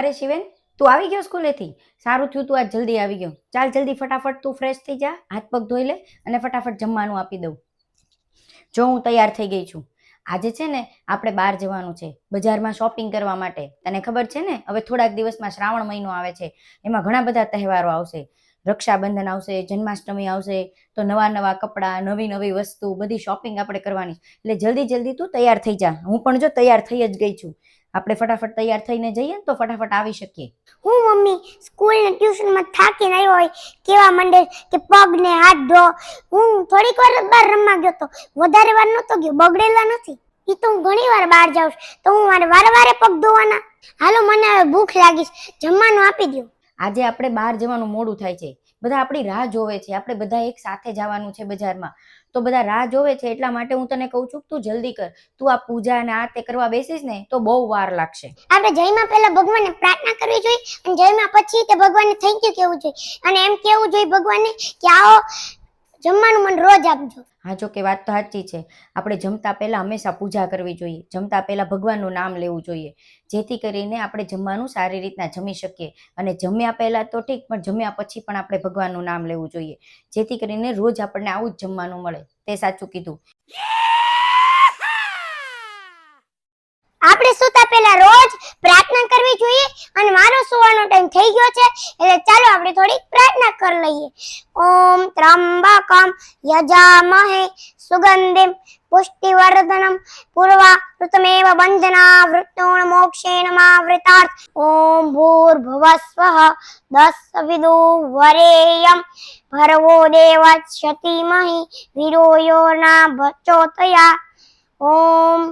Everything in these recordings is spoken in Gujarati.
અરે શિવેન, તું આવી ગયો સ્કૂલેથી? સારું થયું તું આજ જલ્દી આવી ગયો. ચાલ જલ્દી ફટાફટ તું ફ્રેશ થઈ જા, હાથ પગ ધોઈ લે અને ફટાફટ જમવાનું આપી દઉં. જો હું તૈયાર થઈ ગઈ છું. આજે છે ને આપણે બહાર જવાનું છે, બજારમાં શોપિંગ કરવા માટે. તને ખબર છે ને? હવે થોડાક દિવસમાં શ્રાવણ મહિનો આવે છે. એમાં ઘણા બધા તહેવારો આવશે. રક્ષાબંધન આવશે, જન્માષ્ટમી આવશે, તો નવા નવા કપડાં, નવી નવી વસ્તુ, બધી શોપિંગ આપણે કરવાની. એટલે જલ્દી જલ્દી તું તૈયાર થઈ જા. હું પણ જો તૈયાર થઈ જ ગઈ છું. આપણે ફટાફટ તૈયાર થઈને જઈએ ને તો ફટાફટ આવી શકીએ. હું મમ્મી સ્કૂલ ને ટ્યુશનમાં થાકીને આવ્યો હોય કેવા માંડે કે પગ ને હાથ ધો. હું થોડીક વાર બહાર રમવા ગયો તો વધારે વાર નતો ગયો બગડેલા નથી. ઈ તો હું ઘણી વાર બહાર જાઉં તો હું મારે વારે વારે પગ ધોવાના. હાલો મને હવે ભૂખ લાગી જમવાનું આપી દો આજે આપણે બહાર જવાનું મોડું થાય છે. બધા આપણી રાહ જોવે છે. આપણે બધા એક સાથે જવાનું છે બજારમાં. તો બધા રાહ જોવે છે, એટલા માટે હું તને કહું છું તું જલ્દી કર. તું આ પૂજા ને આ તે કરવા બેસીસ ને, તો બહુ વાર લાગશે. આપણે જયમાં પહેલા ભગવાનને પ્રાર્થના કરવી જોઈએ અને જયમાં પછી તે ભગવાનને થેન્ક યુ કેવું જોઈએ. અને એમ કેવું જોઈએ ભગવાનને કે આવો જમવાનું મને રોજ આપજો. હા, જો કે વાત તો સાચી છે. આપણે જમતા પહેલા હંમેશા પૂજા કરવી જોઈએ. જમતા પહેલા ભગવાનનું નામ લેવું જોઈએ. જેથી કરીને આપણે જમવાનું સારી રીતના જમી શકીએ. અને જમ્યા પહેલા તો ઠીક, પણ જમ્યા પછી પણ આપણે ભગવાનનું નામ લેવું જોઈએ. જેથી કરીને રોજ આપણને આવું જ જમવાનું મળે. તે સાચું કીધું. આપણે સૂતા પહેલા રોજ પ્રાર્થના કરવી જોઈએ અને મારો સુવાનો ટાઈમ થઈ ગયો છે. એટલે ચાલો આપણે થોડી પ્રાર્થના કરી લઈએ. ઓમ ત્રંબકમ યજામહે સુગંધિમ પુષ્ટિવર્ધનમ પૂર્વા ઋતમેવ બંધના વૃત્તોણ મોક્ષેણ માવૃતાર્થ. ઓમ ભૂર્ભુવસ્વ દસ વિદુ વરેયમ ભરવો દેવ ક્ષતિમહી વિરોયો ના ભચોતયા ઓમ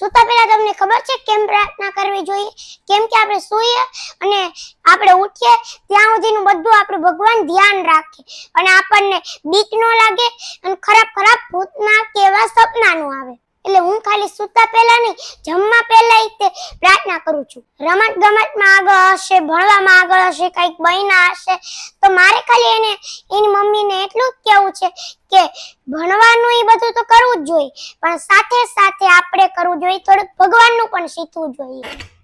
સુતા પહેલા તમને ખબર છે કેમ પ્રાર્થના કરવી જોઈએ? કેમ કે આપણે સૂઈએ અને આપણે ઉઠીએ, ત્યાં સુધીનું બધું આપણે ભગવાન ધ્યાન રાખે. અને આપણને બીક ન લાગે અને ખરાબ ખરાબ ભૂતના કેવા સપના નું આવે. એટલે હું ખાલી સૂતા પહેલા નહીં, જમવા પહેલા તે પ્રાર્થના કરું છું. રમત ગમતમાં આગળ હશે, ભણવામાં આગળ હશે, કંઈક બન્યા હશે, તો મારે ખાલી એને, એની મમ્મીને એટલું જ કહેવું છે કે ભણવાનું એ બધું તો કરવું જ જોઈએ, પણ સાથે સાથે આપણે કરવું જોઈએ થોડુંક ભગવાનનું પણ શીખવું જોઈએ.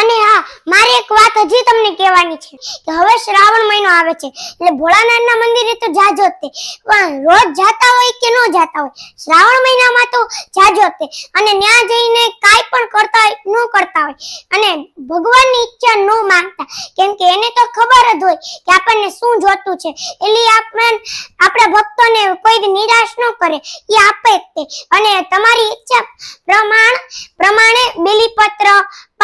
અને હા, મારે એક વાત હજી તમને કહેવાની છે કે હવે શ્રાવણ મહિનો આવે છે, એટલે ભોળાનાથના મંદિરે તો જાજો તે. પણ રોજ જાતા હોય કે ન જાતા હોય, શ્રાવણ મહિનામાં તો જાજો તે. અને ત્યાં જઈને કાંઈ પણ કરતા હોય, ન કરતા હોય. અને ભગવાનની ઈચ્છા ન માંગતા કેમ કે એને તો ખબર જ હોય કે આપણને શું જોતું છે. એટલે આપણે, આપણા ભક્તોને કોઈ નિરાશ ન કરે. એ આપે તે. અને તમારી ઈચ્છા પ્રમાણ, પ્રમાણે બેલીપત્ર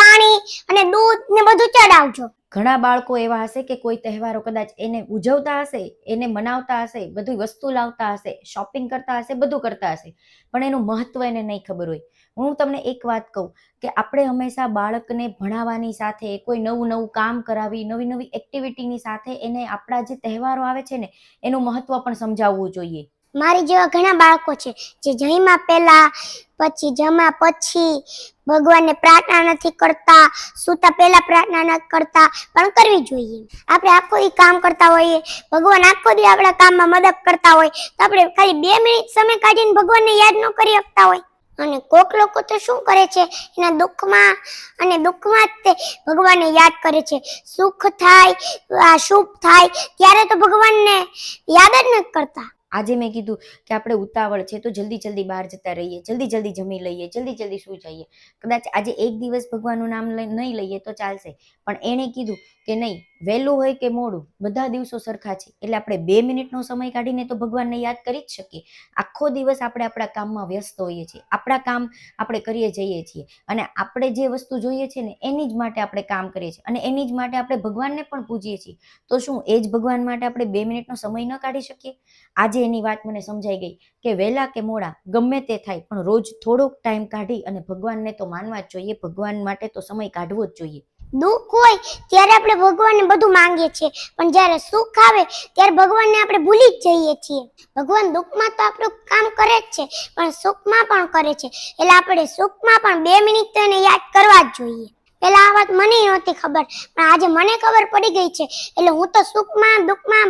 પાણી અને દૂધ ને બધું ચડાવજો. ઘણા બાળકો એવા હશે કે કોઈ તહેવારો કદાચ એને ઉજવતા હશે, એને મનાવતા હશે, બધી વસ્તુ લાવતા હશે શોપિંગ કરતા હશે, બધું કરતા હશે. પણ એનું મહત્વ એને નહીં ખબર હોય. હું તમને એક વાત કહું કે આપણે હંમેશા બાળકને ભણાવવાની સાથે, કોઈ નવું નવું કામ કરાવી, નવી નવી એક્ટિવિટીની સાથે એને આપણા જે તહેવારો આવે છે ને, એનું મહત્વ પણ સમજાવવું જોઈએ. મારી જેવા ઘણા બાળકો છે, જે જમ્યા પહેલા, પછી જમ્યા પછી ભગવાનને પ્રાર્થના નથી કરતા, સૂતા પહેલા પ્રાર્થના ન કરતા, પણ કરવી જોઈએ. આપણે આખો દી કામ કરતા હોઈએ, ભગવાન આખો દી આપણા કામમાં મદદ કરતા હોય, તો આપણે ખાલી બે મિનિટ સમય કાઢીને ભગવાનને યાદ ન કરી શકતા હોય. અને કોક લોકો તો શું કરે છે, એના દુઃખમાં, અને દુઃખમાં જ તે ભગવાનને યાદ કરે છે. સુખ થાય શુભ થાય, ત્યારે તો ભગવાનને યાદ જ નથી કરતા. આજે મેં કીધું કે આપણે ઉતાવળ છે તો જલ્દી જલ્દી બહાર જતા રહીએ, જલ્દી જલ્દી જમી લઈએ, જલ્દી જલ્દી સૂઈ જઈએ. કદાચ આજે એક દિવસ ભગવાનનું નામ નહીં લઈએ તો ચાલશે. પણ એણે કીધું કે નહીં વહેલું હોય કે મોડું, બધા દિવસો સરખા છે. એટલે આપણે બે મિનિટનો સમય કાઢીને તો ભગવાનને યાદ કરી જ શકીએ. આખો દિવસ આપણે આપણા કામમાં વ્યસ્ત હોઈએ છીએ. આપણા કામ આપણે કરીએ જઈએ છીએ. અને આપણે જે વસ્તુ જોઈએ છે ને, એની જ માટે આપણે કામ કરીએ છીએ. અને એની જ માટે આપણે ભગવાનને પણ પૂજીએ છીએ. તો શું, એ જ ભગવાન માટે આપણે બે મિનિટનો સમય ન કાઢી શકીએ? આજે એની વાત મને સમજાઈ ગઈ કે વહેલા કે મોડા, ગમે તે થાય, પણ રોજ થોડોક ટાઈમ કાઢી અને ભગવાનને તો માનવા જ જોઈએ. ભગવાન માટે તો સમય કાઢવો જ જોઈએ. દુઃખ હોય ત્યારે આપણે ભગવાનને બધું માંગીએ છીએ. પણ જ્યારે સુખ આવે ત્યારે ભગવાનને આપણે ભૂલી જ જઈએ છીએ. ભગવાન દુઃખમાં તો આપણું કામ કરે જ છે, પણ સુખમાં પણ કરે છે. એટલે આપણે સુખમાં પણ બે મિનિટ તો એને યાદ કરવા જ જોઈએ. પેલા આ વાત મને નહોતી ખબર, પણ આજે મને ખબર પડી ગઈ છે. એટલે હું તો સુખમાં, દુઃખમાં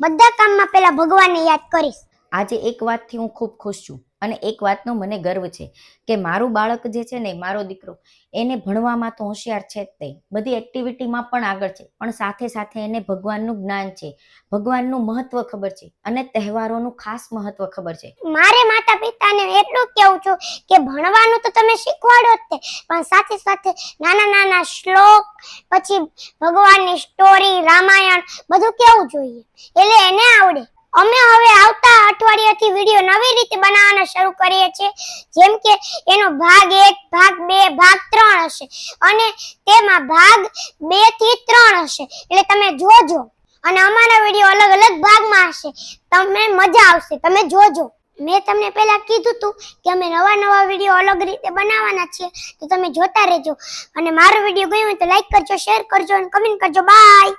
બધા કામમાં પેલા ભગવાનને યાદ કરીશ. આજે એક વાતથી હું ખૂબ ખુશ છું અને એક વાતનો મને ગર્વ છે કે મારું બાળક જે છે ને, મારો દીકરો, એને ભણવામાં તો હોશિયાર છે જ તે બધી એક્ટિવિટીમાં પણ આગળ છે, પણ સાથે સાથે એને ભગવાનનું જ્ઞાન છે, ભગવાનનું મહત્વ ખબર છે અને તહેવારોનું ખાસ મહત્વ ખબર છે. મારે માતા પિતાને એટલું કેવું છું કે ભણવાનું તો તમે શીખવાડો જ તે, પણ સાથે સાથે નાના નાના શ્લોક, પછી ભગવાનની સ્ટોરી રામાયણ બધું કેવું જોઈએ. એટલે એને આવડે. અમે હવે આવતા અઠવાડિયાથી વીડિયો નવી રીતે બનાવવાના શરૂ કરીએ છીએ. જેમ કે એનો ભાગ એક, ભાગ બે, ભાગ ત્રણ હશે. અને તેમાં ભાગ બેથી ત્રણ હશે. એટલે તમે જોજો. અને અમારા વીડિયો અલગ અલગ ભાગમાં હશે. તમને મજા આવશે. તમે જોજો. મેં તમને પહેલા કીધું તું કે અમે નવા નવા વીડિયો અલગ રીતે બનાવવાના છીએ. તો તમે જોતા રહેજો. અને મારો વીડિયો ગયો હોય તો લાઈક કરજો શેર કરજો અને કમેન્ટ કરજો. બાય